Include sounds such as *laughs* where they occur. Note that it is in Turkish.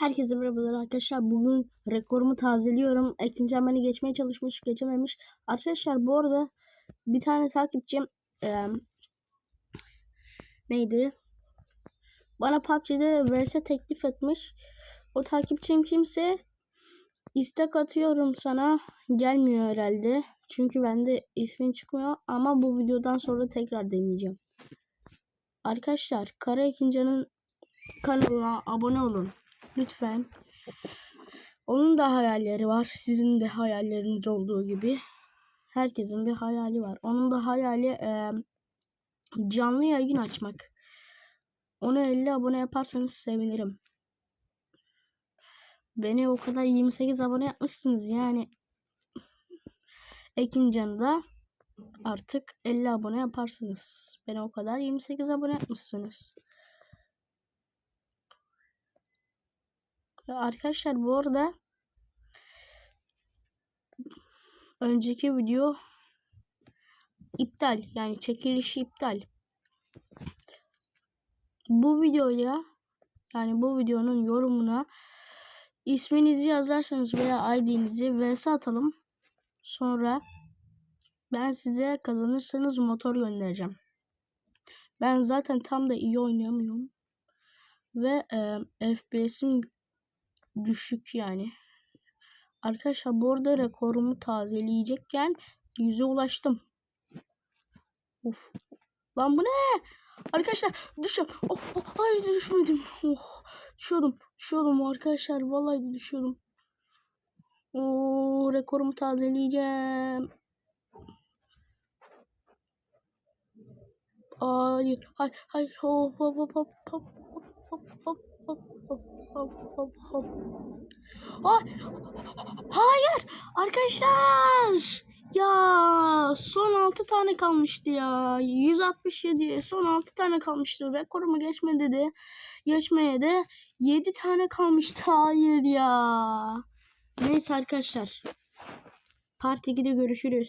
Herkese merhabalar arkadaşlar. Bugün rekorumu tazeliyorum. Ekincan beni geçmeye çalışmış, geçememiş. Arkadaşlar bu arada bir tane takipçim eee, neydi? Bana PUBG'de vs teklif etmiş. O takipçim kimse istek atıyorum sana. Gelmiyor herhalde. Çünkü bende ismin çıkmıyor ama bu videodan sonra tekrar deneyeceğim. Arkadaşlar Kara Ekincan'ın kanalına abone olun. Lütfen. Onun da hayalleri var. Sizin de hayalleriniz olduğu gibi. Herkesin bir hayali var. Onun da hayali e, canlı yayın açmak. Onu 50 abone yaparsanız sevinirim. Beni o kadar 28 abone yapmışsınız yani. Ekincan'ı da artık 50 abone yaparsınız. Beni o kadar 28 abone yapmışsınız. Arkadaşlar bu arada önceki video iptal yani çekilişi iptal. Bu videoya yani bu videonun yorumuna isminizi yazarsanız veya ID'nizi vs atalım. Sonra ben size kazanırsanız motor göndereceğim. Ben zaten tam da iyi oynayamıyorum. Ve e, FPS'im düşük yani. Arkadaşlar bu arada rekorumu tazeleyecekken 100'e ulaştım. Of. Lan bu ne? Arkadaşlar düşüyorum. Oh, oh, hayır düşmedim. Oh, düşüyordum. Düşüyordum arkadaşlar. Vallahi düşüyordum. Oo, rekorumu tazeleyeceğim. Hayır, hayır, hayır. Hop, hop, hop, hop, hop, hop, hop, hop, hop, hop, hop, hop. Ay, hayır, arkadaşlar. Ya son 6 tane kalmıştı ya. 167 son 6 tane kalmıştı. Rekorumu geçme dedi. Geçmeye de 7 tane kalmıştı. *laughs* Hayır ya. Neyse arkadaşlar. Part 2'de görüşürüz.